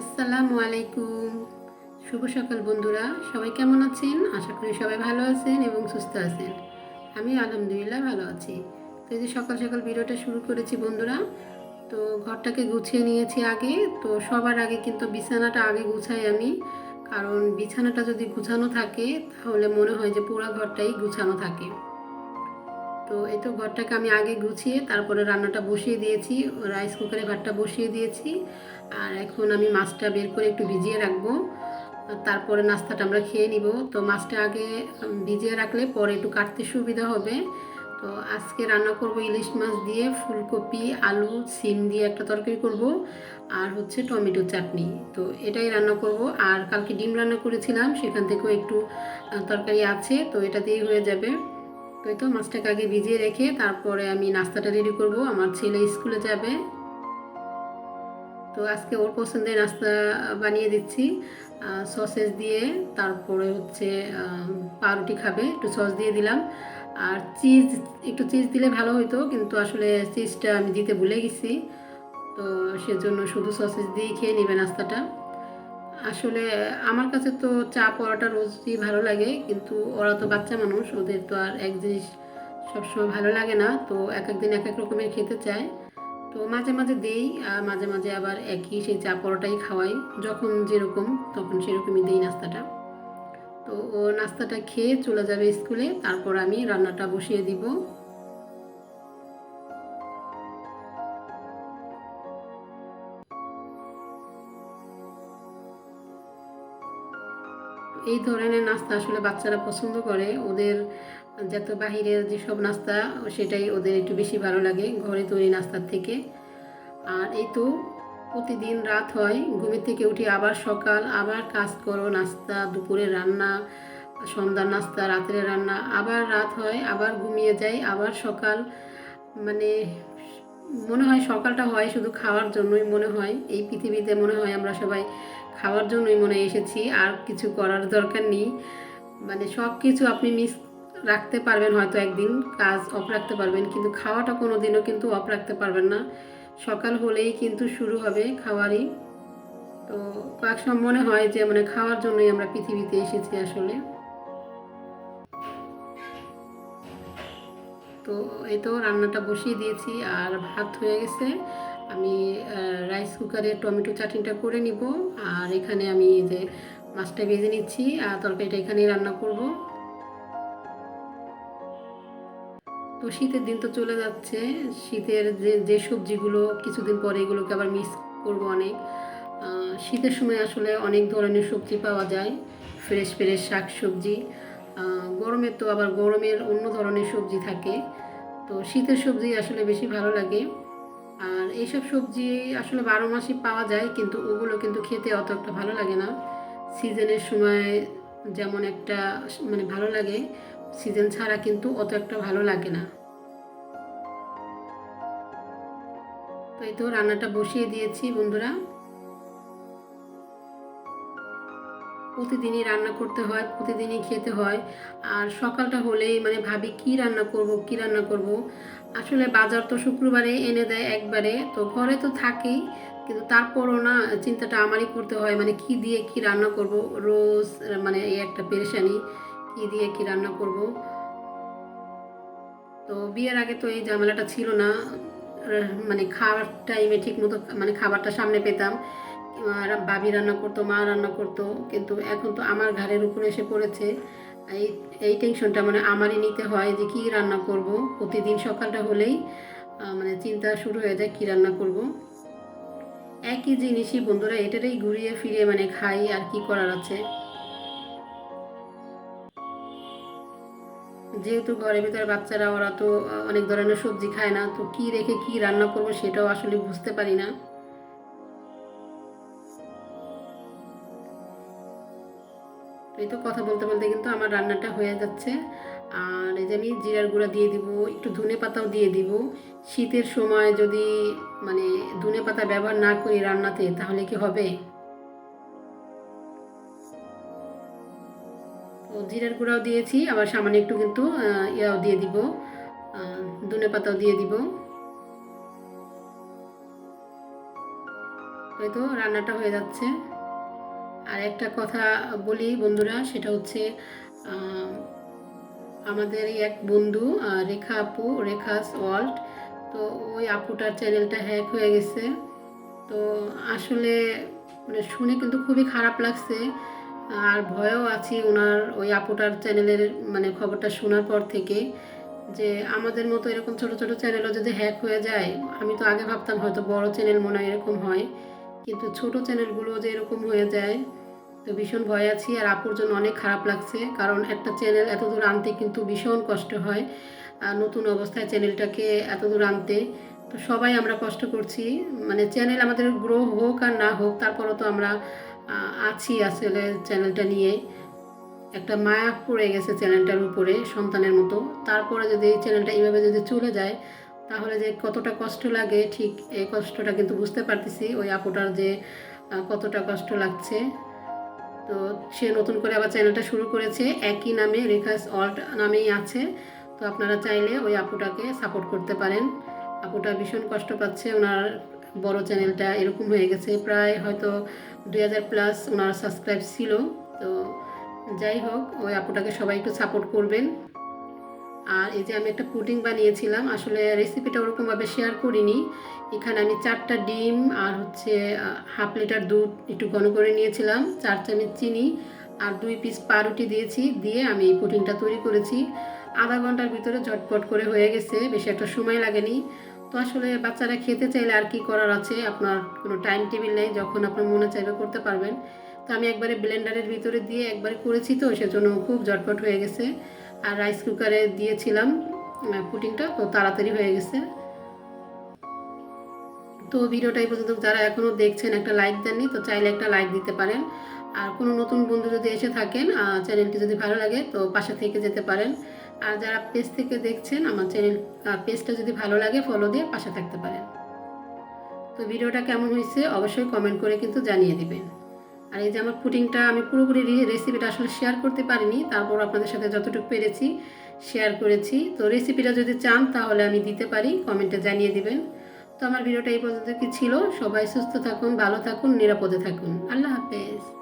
আসসালামু আলাইকুম শুভ সকাল বন্ধুরা, সবাই কেমন আছেন? আশা করি সবাই ভালো আছেন এবং সুস্থ আছেন। আমি আলহামদুলিল্লাহ ভালো আছি। তো এই যে সকাল সকাল ভিডিওটা শুরু করেছি বন্ধুরা, তো ঘরটাকে গুছিয়ে নিয়েছি আগে। তো সবার আগে কিন্তু বিছানাটা আগে গুছাই আমি। কারণ বিছানাটা যদি গুছানো থাকে, তাহলে মনে হয় যে পুরো ঘরটাই গুছানো থাকে। তো এই তো ঘরটাকে আমি আগে গুছিয়ে তারপরে রান্নাটা বসিয়ে দিয়েছি রাইস কুকারে ভাতটা বসিয়ে দিয়েছি। আর এখন আমি মাছটা বের করে একটু ভিজিয়ে রাখব। তারপরে নাস্তাটা আমরা খেয়ে নিব। তো মাছটা আগে ভিজিয়ে রাখলে পরে একটু কাটতে সুবিধা হবে। তো আজকে রান্না করব ইলিশ মাছ দিয়ে ফুলকপি, আলু, সিম দিয়ে একটা তরকারি করব আর হচ্ছে টমেটো চাটনি। তো এটাই রান্না করব। আর কালকে ডিম রান্না করেছিলাম, সেখান থেকেও একটু তরকারি আছে, তো এটা দিয়েই হয়ে যাবে। তো এই তো মাছটাকে আগে ভিজিয়ে রেখে তারপরে আমি নাস্তাটা রেডি করব। আমার ছেলে স্কুলে যাবে। তো আজকে ওর পছন্দের নাস্তা বানিয়ে দিচ্ছি। সসেস দিয়ে, তারপরে হচ্ছে পাউরুটি খাবে, একটু সস দিয়ে দিলাম। আর চিজ একটু চিজ দিলে ভালো হতো কিন্তু আসলে চিজটা আমি দিতে ভুলে গেছি। তো সেজন্য শুধু সসেস দিয়েই খেয়ে নেবে নাস্তাটা। আসলে আমার কাছে তো চা পরোটা রোজই ভালো লাগে, কিন্তু ওরা তো বাচ্চা মানুষ, ওদের তো আর এক জিনিস সবসময় ভালো লাগে না, তো এক এক দিন এক এক রকমের খেতে চায়। তো মাঝে মাঝে দেই, আর মাঝে মাঝে আবার একই সেই চা পরোটাই খাওয়াই, যখন যেরকম, তখন সেরকমই দেই নাস্তাটা। তো ও নাস্তাটা খেয়ে চলে যাবে স্কুলে, তারপর আমি রান্নাটা বসিয়ে দিব। এই ধরনের নাস্তা আসলে বাচ্চারা পছন্দ করে। ওদের যত বাহিরের যেসব নাস্তা, সেটাই ওদের একটু বেশি ভালো লাগে ঘরে তৈরি নাস্তার থেকে। আর এই তো প্রতিদিন রাত হয়, ঘুমের থেকে উঠি আবার সকাল, আবার কাজ করো, নাস্তা, দুপুরে রান্না, সন্ধ্যার নাস্তা রাতের রান্না, আবার রাত হয়, আবার ঘুমিয়ে যাই, আবার সকাল মানে মনে হয় সকালটা হয় শুধু খাওয়ার জন্যই মনে হয়। এই পৃথিবীতে মনে হয় আমরা সবাই খাওয়ার জন্যই মনে এসেছি, আর কিছু করার দরকার নেই। মানে সব কিছু আপনি মিস রাখতে পারবেন হয়তো একদিন, কাজ অফ রাখতে পারবেন, কিন্তু খাওয়াটা কোনো দিনও কিন্তু অফ রাখতে পারবেন না। সকাল হলেই কিন্তু শুরু হবে খাওয়ারই। তো কয়েক সময় মনে হয় যে মানে খাওয়ার জন্যই আমরা পৃথিবীতে এসেছি আসলে। তো এই তো রান্নাটা বসিয়ে দিয়েছি আর ভাত হয়ে গেছে। আমি রাইস কুকারে টমেটো চাটনিটা করে নিব। আর এখানে আমি যে মাছটা ভেজে নিচ্ছি আর তরকারিটা এখানেই রান্না করব। তো শীতের দিন তো চলে যাচ্ছে। শীতের যে যে সবজিগুলো কিছুদিন পরে এগুলোকে আবার মিস করব অনেক। শীতের সময় আসলে অনেক ধরনের সবজি পাওয়া যায়। ফ্রেশ ফ্রেশ শাক সবজি গরমের তো আবার গরমের অন্য ধরনের সবজি থাকে। তো শীতের সবজি আসলে বেশি ভালো লাগে। আর এইসব সবজি আসলে বারো মাসই পাওয়া যায়, কিন্তু ওগুলো কিন্তু খেতে অত একটা ভালো লাগে না। সিজনের সময় যেমন একটা মানে ভালো লাগে, সিজন ছাড়া কিন্তু অত একটা ভালো লাগে না। তো এই তো রান্নাটা বসিয়ে দিয়েছি বন্ধুরা। প্রতিদিনই রান্না করতে হয়, প্রতিদিনই খেতে হয়। আর সকালটা হলেই মানে ভাবি কি রান্না করব, কি রান্না করব। আসলে বাজার তো শুক্রবারে এনে দেয় একবারে, তো ঘরে তো থাকেই। কিন্তু তারপরও না চিন্তাটা আমারই করতে হয় মানে কি দিয়ে কি রান্না করব? রোজ মানে এই একটা পেরেশানি, কি দিয়ে কি রান্না করব? তো বিয়ের আগে তো এই ঝামেলাটা ছিল না। মানে খাওয়ার টাইমে ঠিক মতো মানে খাবারটা সামনে পেতাম। বাবি রান্না করতো, মা রান্না করতো। কিন্তু এখন তো আমার ঘাড়ের উপরে এসে পড়েছে। এই এই টেনশনটা মানে আমারই নিতে হয় যে কি রান্না করব। প্রতিদিন সকালটা হলেই মানে চিন্তা শুরু হয়ে যায় কি রান্না করব। একই জিনিসই বন্ধুরা, এটারই ঘুরিয়ে ফিরিয়ে মানে খাই আর কি করার আছে। যেহেতু ঘরের ভিতরে বাচ্চারা, ওরা তো অনেক ধরনের সবজি খায় না, তো কি রেখে কি রান্না করব সেটাও আসলে বুঝতে পারি না। এই তো কথা বলতে বলতে কিন্তু আমার রান্নাটা হয়ে যাচ্ছে। আর এই যে আমি জিরার গুঁড়া দিয়ে দিব, একটু ধনে পাতাও দিয়ে দিব। শীতের সময় যদি মানে ধনে পাতা ব্যবহার না করি রান্নাতে, তাহলে কি হবে? তো জিরার গুঁড়াও দিয়েছি, আবার সামান্য একটু কিন্তু ইয়াও দিয়ে দিব। ধনে পাতাও দিয়ে দিব। তো রান্নাটা হয়ে যাচ্ছে। আর একটা কথা বলি বন্ধুরা, সেটা হচ্ছে আমাদের এক বন্ধু রেখা আপু, রেখাস ওয়ার্ল্ড, তো ওই আপুটার চ্যানেলটা হ্যাক হয়ে গেছে। তো আসলে মানে শুনে কিন্তু খুবই খারাপ লাগছে, আর ভয়ও আছি ওনার, ওই আপুটার চ্যানেলের মানে খবরটা শোনার পর থেকে, যে আমাদের মতো এরকম ছোট ছোট চ্যানেলও যদি হ্যাক হয়ে যায়, আমি তো আগে ভাবতাম হয়তো বড় চ্যানেল মনে হয় এরকম হয়। কিন্তু ছোট চ্যানেলগুলো যে এরকম হয়ে যায়, তো ভীষণ ভয় আছি আর আপুর জন্য অনেক খারাপ লাগছে। কারণ একটা চ্যানেল এত দূর আনতে কিন্তু ভীষণ কষ্ট হয়, আর নতুন অবস্থায় চ্যানেলটাকে এত দূর আনতে। তো সবাই আমরা কষ্ট করছি মানে চ্যানেল আমাদের গ্রো হোক আর না হোক, তারপরও তো আমরা আছি আসলে চ্যানেলটা নিয়ে। একটা মায়া পড়ে গেছে চ্যানেলটার উপরে সন্তানের মতো। তারপরে যদি এই চ্যানেলটা এইভাবে যদি চলে যায় তাহলে যে কতটা কষ্ট লাগে, ঠিক এই কষ্টটা কিন্তু বুঝতে পারতেছি, ওই আপুটার যে কতটা কষ্ট লাগছে। তো সে নতুন করে আবার চ্যানেলটা শুরু করেছে, একই নামে রেখাস অল্ট নামেই আছে। তো আপনারা চাইলে ওই আপুটাকে সাপোর্ট করতে পারেন। আপুটা ভীষণ কষ্ট পাচ্ছে, ওনার বড় চ্যানেলটা এরকম হয়ে গেছে। প্রায় হয়তো দুই হাজার প্লাস ওনার সাবস্ক্রাইব ছিল। তো যাই হোক, ওই আপুটাকে সবাই একটু সাপোর্ট করবেন। আর এই যে আমি একটা পুডিং বানিয়েছিলাম, আসলে রেসিপিটা ওরকমভাবে শেয়ার করিনি। এখানে আমি চারটা ডিম আর হচ্ছে হাফ লিটার দুধ একটু ঘন করে নিয়েছিলাম, চার চামচ চিনি আর দুই পিস পাউরুটি দিয়েছি, দিয়ে আমি এই পুডিংটা তৈরি করেছি। আধা ঘণ্টার ভিতরে ঝটপট করে হয়ে গেছে, বেশি একটা সময় লাগেনি। তো আসলে বাচ্চারা খেতে চাইলে আর কি করার আছে, আপনার কোনো টাইম টেবিল নেই, যখন আপনার মনে চাইবে করতে পারবেন। তো আমি একবারে ব্লেন্ডারের ভিতরে দিয়ে একবারে করেছি তো, সেজন্য খুব ঝটপট হয়ে গেছে। আর রাইস কুকারে দিয়েছিলাম পুটিংটা তো তাড়াতাড়ি হয়ে গেছে। তো ভিডিওটা এই পর্যন্ত যারা এখনও দেখছেন, একটা লাইক দেননি, তো চাইলে একটা লাইক দিতে পারেন। আর কোনো নতুন বন্ধু যদি এসে থাকেন চ্যানেলটি যদি ভালো লাগে, তো পাশে থেকে যেতে পারেন। আর যারা পেজ থেকে দেখছেন, আমার চ্যানেল পেজটা যদি ভালো লাগে ফলো দিয়ে পাশে থাকতে পারেন। তো ভিডিওটা কেমন হয়েছে, অবশ্যই কমেন্ট করে কিন্তু জানিয়ে দিবেন। আর এই যে আমার পুটিংটা আমি পুরোপুরি রেসিপিটা আসলে শেয়ার করতে পারিনি, তারপর আপনাদের সাথে যতটুকু পেরেছি শেয়ার করেছি। তো রেসিপিটা যদি চান তাহলে আমি দিতে পারি, কমেন্টে জানিয়ে দিবেন। তো আমার ভিডিওটা এই পর্যন্ত কি ছিল? সবাই সুস্থ থাকুন, ভালো থাকুন, নিরাপদে থাকুন। আল্লাহ হাফেজ।